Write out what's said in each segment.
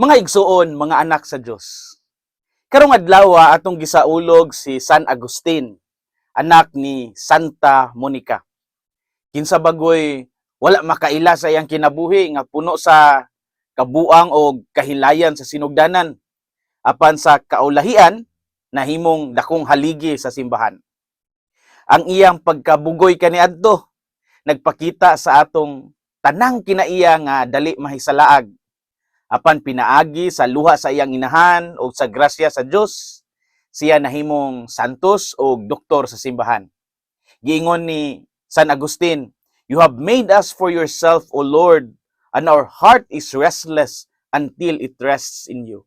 Mga igsuon, mga anak sa Dios. Karong adlaw atong gisaulog si San Agustin, anak ni Santa Monica. Kinsa bagoy wala makaila sa iyang kinabuhi nga puno sa kabuang o kahilayan sa sinugdanan apan sa kaulahian nahimong dakong haligi sa simbahan. Ang iyang pagkabugoy kaniadto nagpakita sa atong tanang kinaiya nga dali mahisalaag apan pinaagi sa luha sa iyang inahan o sa grasya sa Dios siya nahimong santos o doktor sa simbahan. Giingon ni San Agustin, You have made us for yourself, O Lord, and our heart is restless until it rests in you.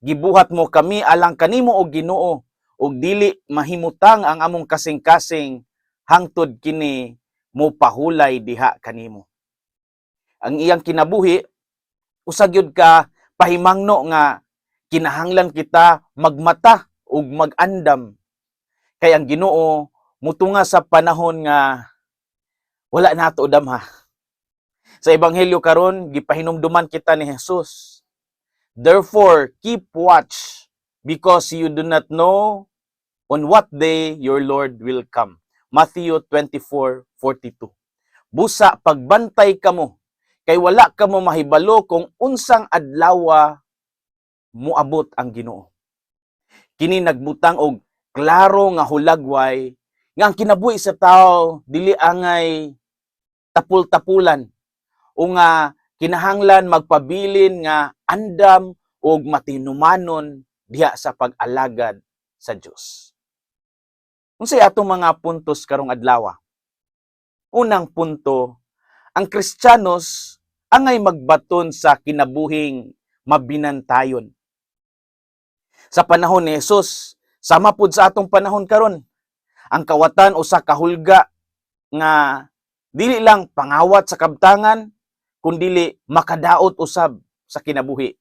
Gibuhat mo kami alang kanimo o Ginoo ug dili mahimutang ang among kasing-kasing hangtod kini mo pahulay diha kanimo. Ang iyang kinabuhi usag yun ka pahimangno nga kinahanglan kita magmata ug magandam kay ang Ginoo mutunga sa panahon nga wala nato damha. Sa ebanghelyo karon gipahinumduman kita ni Jesus. Therefore keep watch because you do not know on what day your Lord will come. Matthew 24:42. Busa pagbantay kamo kay wala kamo mahibalo kung unsang adlaw muabot ang Ginoo. Kini nagbutang og klaro nga hulagway nga ang kinabuhi sa tao dili angay tapul-tapulan o nga kinahanglan magpabilin nga andam ug matinumanon diha sa pag-alagad sa Dios. Unsay atong mga puntos karong adlaw? Unang punto, ang Kristiyanos angay magbaton sa kinabuhing mabinantayon. Sa panahon ni Jesus, sama pud sa atong panahon karon, ang kawatan usa ka hulga nga dili lang pangawat sa kabtangan kundili makadaot usab sa kinabuhi.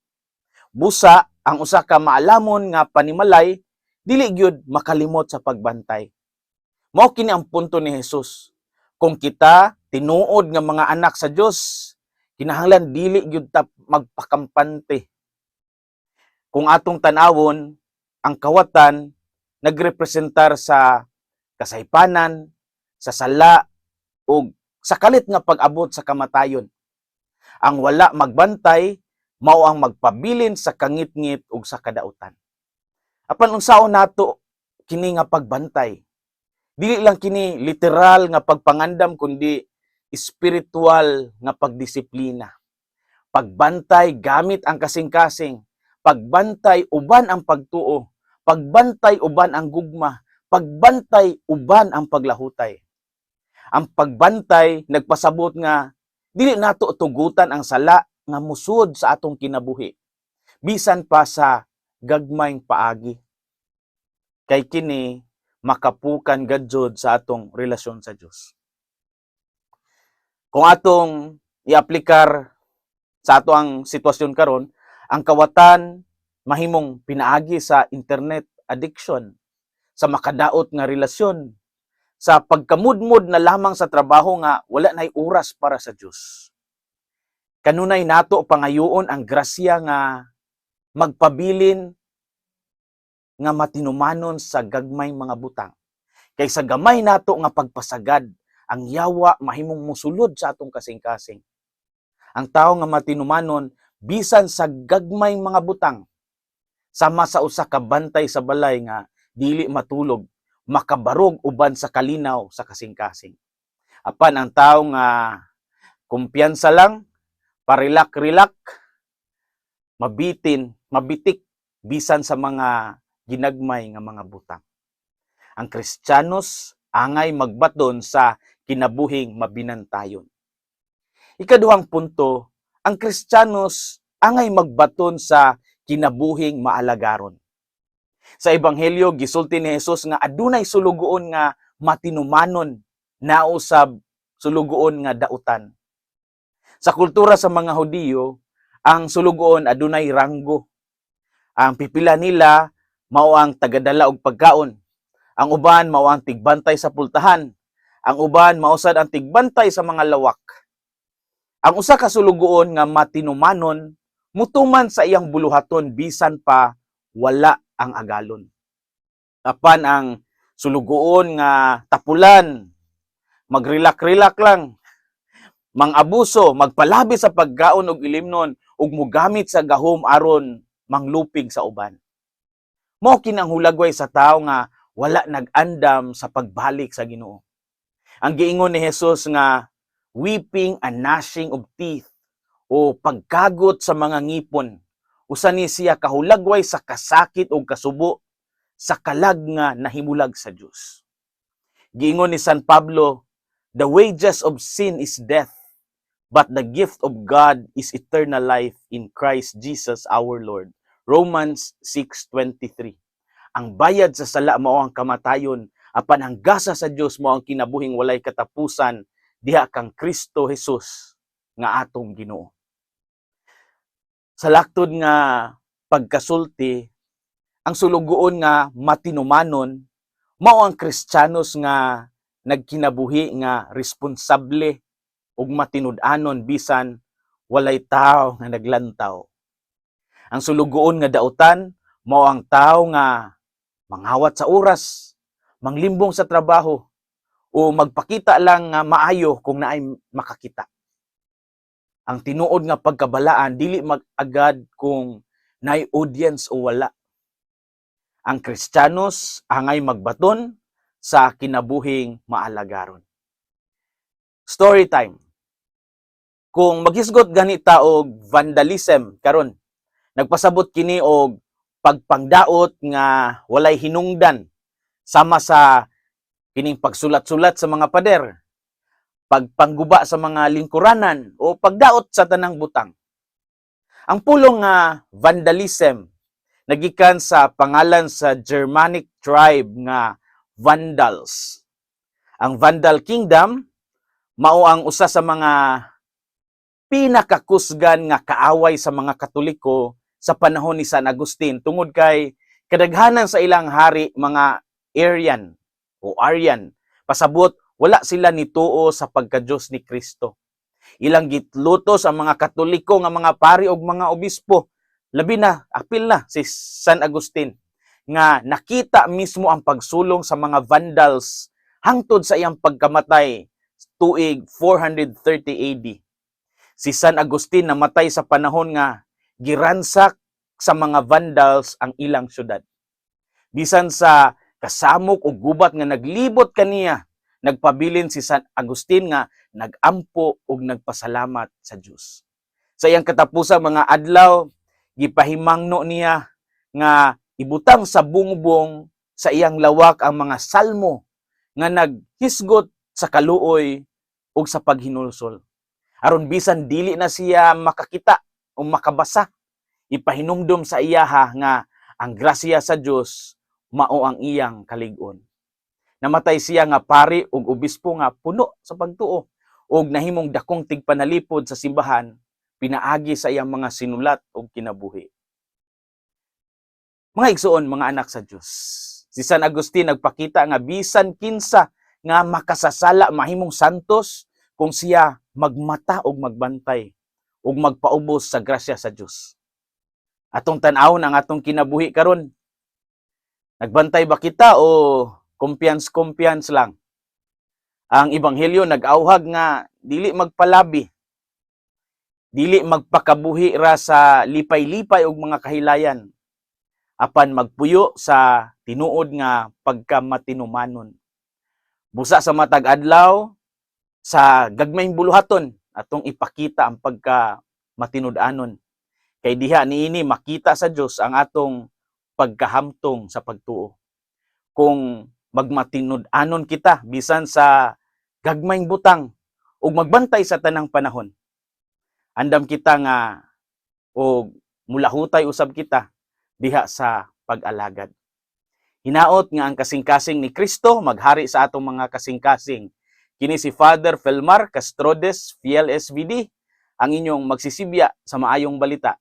Busa ang usa ka maalamon nga panimalay dili gyud makalimot sa pagbantay. Mao kini ang punto ni Jesus. Kung kita tinuod nga mga anak sa Dios, kinahanglan dili gyud ta magpakampante. Kung atong tanawon, ang kawatan nagrepresentar sa kasaypanan, sa sala, ug sa kalit nga pag-abot sa kamatayon. Ang wala magbantay mao ang magpabilin sa kangit-ngit ug sa kadautan. Apan unsaon nato kini nga pagbantay? Dili lang kini literal nga pagpangandam kundi espiritual nga pagdisiplina. Pagbantay gamit ang kasing-kasing, pagbantay uban ang pagtuo, pagbantay uban ang gugma, pagbantay uban ang paglahutay. Ang pagbantay nagpasabot nga dili nato tugutan ang sala nga musud sa atong kinabuhi. Bisan pa sa gagmayng paagi. Kay kini makapukan gadjod sa atong relasyon sa Dios. Kung atong iaplikar sa ato ang sitwasyon karon, ang kawatan mahimong pinaagi sa internet addiction, sa makadaot nga relasyon, sa pagkamudmod na lamang sa trabaho nga wala nay oras para sa Dios. Kanunay nato pangayoon ang grasya nga magpabilin nga matinumanon sa gagmay mga butang. Kay sa gamay nato nga pagpasagad, ang yawa mahimong musulod sa atong kasing-kasing. Ang tao nga matinumanon bisan sa gagmay mga butang sama sa usa ka bantay sa balay nga dili matulog makabarog uban sa kalinaw sa kasing-kasing. Apan ang tao nga kumpiyansa lang, parilak-rilak, mabitin, mabitik bisan sa mga ginagmay nga mga butang. Ang Kristiyanos angay magbaton sa kinabuhing mabinantayon. Ikaduhang punto, ang Kristiyanos angay magbaton sa kinabuhing maalagaron. Sa ebanghelyo gisulti ni Jesus nga adunay sulugoon nga matinumanon nausab sulugoon nga dautan. Sa kultura sa mga Hudiyo, ang sulugoon adunay ranggo. Ang pipila nila mao ang tagadala og pagkaon. Ang uban mao ang tigbantay sa pultahan. Ang uban mausad ang tigbantay sa mga lawak. Ang usa ka sulugoon nga matinumanon mutuman sa iyang buluhaton bisan pa wala ang agalon. Apan ang sulugoon nga tapulan, magrilak-rilak lang, mangabuso, magpalabi sa paggaon og ilimnon ug mogamit sa gahom aron manglupig sa uban. Mao kinang hulagway sa tao nga wala nag-andam sa pagbalik sa Ginoo. Ang giingon ni Jesus nga weeping and gnashing of teeth o pagkagot sa mga ngipon usa ni siya kahulagway sa kasakit o kasubo sa kalag nga nahimulag sa Dios. Giingon ni San Pablo, the wages of sin is death, but the gift of God is eternal life in Christ Jesus our Lord. Romans 6:23. Ang bayad sa sala mao ang kamatayon, apan ang gasa sa Dios mao ang kinabuhing walay katapusan diha kang Kristo Jesus nga atong Ginoo. Sa laktod nga pagkasulti, ang sulugoon nga matinumanon mao ang Kristiyanos nga nagkinabuhi nga responsable ug matinud-anon bisan walay tao nga naglantaw. Ang sulugoon nga dautan mao ang tao nga manghawat sa oras, manglimbong sa trabaho o magpakita lang nga maayo kung naay makakita. Ang tinuod nga pagkabalaan dili magagad kung naay audience o wala. Ang Kristiyanos angay magbaton sa kinabuhing maalagaron. Story time. Kung maghisgot ganita og vandalism karon, nagpasabot kini og pagpangdaot nga walay hinungdan sama sa kining pagsulat-sulat sa mga pader, pagpangguba sa mga lingkuranan o pagdaot sa tanang butang. Ang pulong nga vandalism nagikan sa pangalan sa Germanic tribe nga Vandals. Ang Vandal Kingdom mao ang usa sa mga pinakakusgan nga kaaway sa mga Katoliko sa panahon ni San Agustin tungod kay kadaghanan sa ilang hari mga Arian o Aryan pasabot wala sila nituo sa pagka-Diyos ni Kristo. Ilang gitluto sa mga Katoliko nga mga pari ug mga obispo labi na apil na si San Agustin nga nakita mismo ang pagsulong sa mga Vandals hangtod sa iyang pagkamatay tuig 430 AD. Si San Agustin namatay sa panahon nga giransak sa mga Vandals ang ilang syudad. Bisan sa kasamok o gubat nga naglibot kaniya, nagpabilin si San Agustin nga nagampo ug nagpasalamat sa Dios. Sa iyang katapusang mga adlaw, gipahimangno niya nga ibutang sa bungbong sa iyang lawak ang mga salmo nga naghisgot sa kaluoy ug sa paghinulsol. Aron bisan dili na siya makakita o makabasa, ipahinumdom sa iyaha nga ang grasya sa Dios mao ang iyang kalig-on. Namatay siya nga pari ug obispo nga puno sa pagtuo ug nahimong dakong tigpanalipod sa simbahan pinaagi sa iyang mga sinulat ug kinabuhi. Mga igsuon, mga anak sa Dios. Si San Agustin nagpakita nga bisan kinsa nga makasasala mahimong santos kung siya magmata ug magbantay ug magpaubos sa grasya sa Dios. Atong tan-awon ang atong kinabuhi karon. Nagbantay ba kita o kumpiyansa-kumpiyansa lang? Ang ebanghelyo nag-auhag nga dili magpalabi. Dili magpakabuhi ra sa lipay-lipay og mga kahilayan. Apan magpuyo sa tinuod nga pagkamatinumanon. Busa sa matag adlaw sa gagmayng buluhaton atong ipakita ang pagka matinud-anon. Kay diha niini makita sa Dios ang atong pagkahamtong sa pagtuo. Kung magmatinud-anon kita bisan sa gagmayng butang ug magbantay sa tanang panahon. Andam kita nga o mulahutay usab kita diha sa pag-alagad. Hinaot nga ang kasing-kasing ni Kristo maghari sa atong mga kasing-kasing. Kini si Father Felmar Castrodes, Fiel SVD, ang inyong magsisibya sa maayong balita.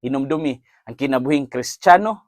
Hinumdumi ang kinabuhing Kristiyano,